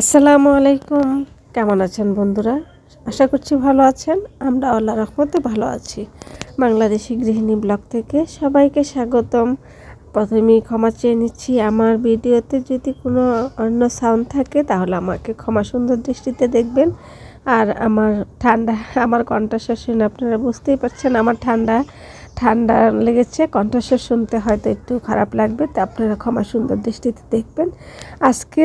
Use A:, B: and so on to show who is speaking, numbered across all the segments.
A: আসসালামু আলাইকুম। কেমন আছেন বন্ধুরা? আশা করছি ভালো আছেন। আমরা আল্লাহ রহমতে ভালো আছি। বাংলাদেশি গৃহিণী ব্লগ থেকে সবাইকে স্বাগতম। প্রথমেই ক্ষমা চেয়ে নিচ্ছি, আমার ভিডিওতে যদি কোনো অন্য সাউন্ড থাকে, তাহলে আমাকে ক্ষমা সুন্দর দৃষ্টিতে দেখবেন। আর আমার ঠান্ডা, আমার কণ্ঠস্বর আপনারা বুঝতেই পারছেন, আমার ঠান্ডা ঠান্ডা লেগেছে, কণ্ঠস্বর শুনতে হয়তো একটু খারাপ লাগবে, তা আপনারা ক্ষমা সুন্দর দৃষ্টিতে দেখবেন। আজকে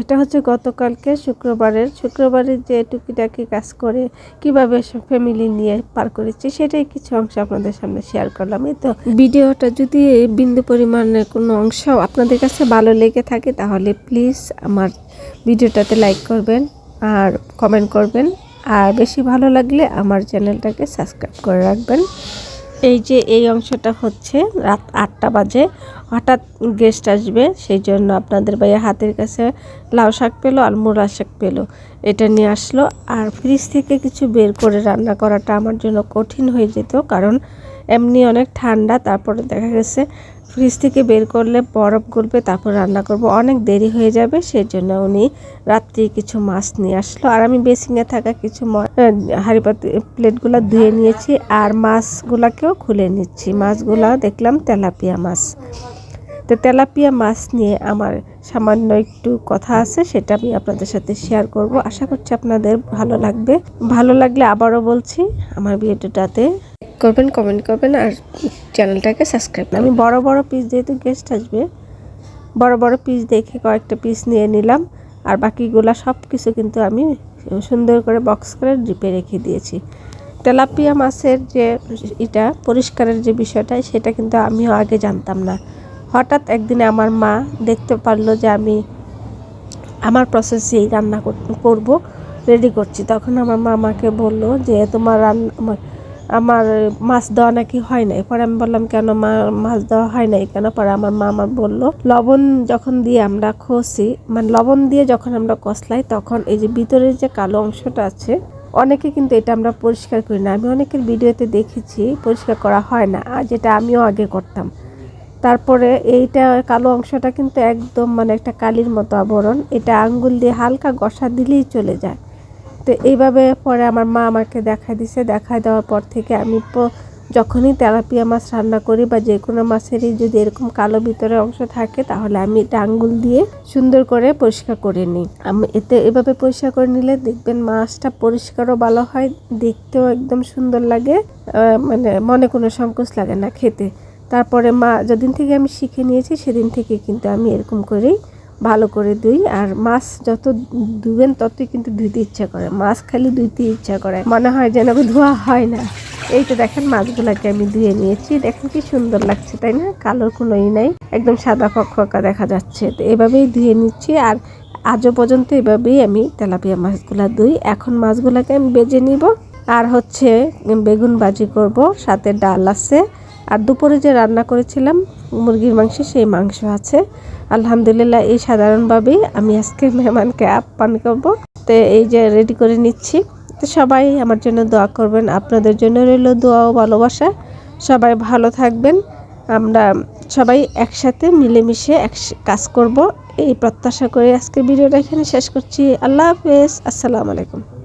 A: এটা হচ্ছে গতকালকে শুক্রবারের শুক্রবারের যে টুকিটাকি কাজ করে কীভাবে ফ্যামিলি নিয়ে পার করেছি, সেটাই কিছু অংশ আপনাদের সামনে শেয়ার করলাম। এই তো ভিডিওটা যদি বিন্দু পরিমাণের কোনো অংশ আপনাদের কাছে ভালো লেগে থাকে, তাহলে প্লিজ আমার ভিডিওটাতে লাইক করবেন আর কমেন্ট করবেন। আর বেশি ভালো লাগলে আমার চ্যানেলটাকে সাবস্ক্রাইব করে রাখবেন। এই যে এই অংশটা হচ্ছে রাত আটটা বাজে। হঠাৎ গেস্ট আসবে সেই জন্য আপনাদের ভাইয়া হাতের কাছে লাউ শাক পেল আর মুড়া শাক পেল। এটা নিয়ে আসলো। আর ফ্রিজ থেকে কিছু বের করে রান্না করাটা আমার জন্য কঠিন হয়ে যেত, কারণ এমনি অনেক ঠান্ডা, তারপরে দেখা গেছে ফ্রিজ থেকে বের করলে বরফ গলবে, তারপর রান্না করব। অনেক দেরি হয়ে যাবে সেই জন্য উনি রাত্রি কিছু মাছ নিয়ে আসলো। আর আমি বেসিংয়ে থাকা কিছু হাঁড়ি পাতি, প্লেটগুলো ধুয়ে নিয়েছি আর মাছগুলাকেও খুলে নিচ্ছি। মাছগুলা দেখলাম তেলাপিয়া মাছ। তো তেলাপিয়া মাছ নিয়ে আমার সামান্য একটু কথা আছে, সেটা আমি আপনাদের সাথে শেয়ার করব। আশা করছি আপনাদের ভালো লাগবে। ভালো লাগলে আবারও বলছি, আমার ভিডিওটাতে করবেন কমেন্ট করবেন আর চ্যানেলটাকে সাবস্ক্রাইব আমি বড় বড় পিস যেহেতু গেস্ট আসবে বড় বড় পিস দেখে কয়েকটা পিস নিয়ে নিলাম। আর বাকিগুলা সব কিছু কিন্তু আমি সুন্দর করে বক্স করে ডিপে রেখে দিয়েছি। তেলাপিয়া মাছের যে এটা পরিষ্কারের যে বিষয়টা সেটা কিন্তু আমিও আগে জানতাম না। হঠাৎ একদিনে আমার মা দেখতে পারল যে আমি আমার প্রসেসেই রান্না করব রেডি করছি। তখন আমার মা আমাকে বলল যে তোমার রান্না আমার মাছ দেওয়া নাকি হয় নাই। পরে আমি বললাম, কেন মা, মাছ দেওয়া হয় নাই কেন? পরে আমার মা আমার বলল, লবণ যখন দিয়ে আমরা খসি মানে লবণ দিয়ে যখন আমরা কষলাই, তখন এই যে ভিতরের যে কালো অংশটা আছে, অনেকে কিন্তু এটা আমরা পরিষ্কার করি না। আমি অনেকের ভিডিওতে দেখেছি, পরিষ্কার করা হয় না, আর যেটা আমিও আগে করতাম। তারপরে এইটা কালো অংশটা কিন্তু একদম মানে একটা কালির মতো আবরণ, এটা আঙ্গুল দিয়ে হালকা গসা দিলেই চলে যায়। তো এইভাবে পরে আমার মা আমাকে দেখা দিছে। দেখা দেওয়ার পর থেকে আমি যখনই তেলাপিয়া মাছ রান্না করি বা যে কোনো মাছেরই যদি এরকম কালো ভিতরে অংশ থাকে, তাহলে আমি এটা আঙ্গুল দিয়ে সুন্দর করে পরিষ্কার করে নিই। আমি এতে এভাবে পরিষ্কার করে নিলে দেখবেন মাছটা পরিষ্কারও ভালো হয়, দেখতেও একদম সুন্দর লাগে মানে মনে কোনো সংকোচ লাগে না খেতে। তারপরে মা, যেদিন থেকে আমি শিখে নিয়েছি, সেদিন থেকে কিন্তু আমি এরকম করেই ভালো করে ধুই আর মাছ যত ধুবেন ততই কিন্তু ধুইতে ইচ্ছা করে। মাছ খালি ধুইতে ইচ্ছা করে। মনে হয় যেন ধোয়া হয় না। এই তো দেখেন মাছগুলাকে আমি ধুয়ে নিয়েছি। দেখেন কি সুন্দর লাগছে, তাই না? কালোর কোনো ই নাই। একদম সাদা ফকা দেখা যাচ্ছে। তো এভাবেই ধুয়ে নিচ্ছি আর আজও পর্যন্ত এভাবেই আমি তেলাপিয়া মাছগুলা ধুই। এখন মাছগুলাকে আমি বেজে নিব। আর হচ্ছে বেগুন বাজি করব, সাথে ডাল আছে। আর দুপুরে যে রান্না করেছিলাম, মুরগির মাংস সেই মাংস আছে। আলহামদুলিল্লাহ, এই সাধারণভাবেই আমি আজকে মেহমানকে আপ্যায়ন করব। তো এই যে রেডি করে নিচ্ছি। তো সবাই আমার জন্য দোয়া করবেন, আপনাদের জন্য রইল দোয়া ও ভালোবাসা। সবাই ভালো থাকবেন। আমরা সবাই একসাথে মিলেমিশে এক কাজ করব। এই প্রত্যাশা করে আজকে ভিডিওটা এখানে শেষ করছি। আল্লাহ হাফেজ। আসসালামু আলাইকুম।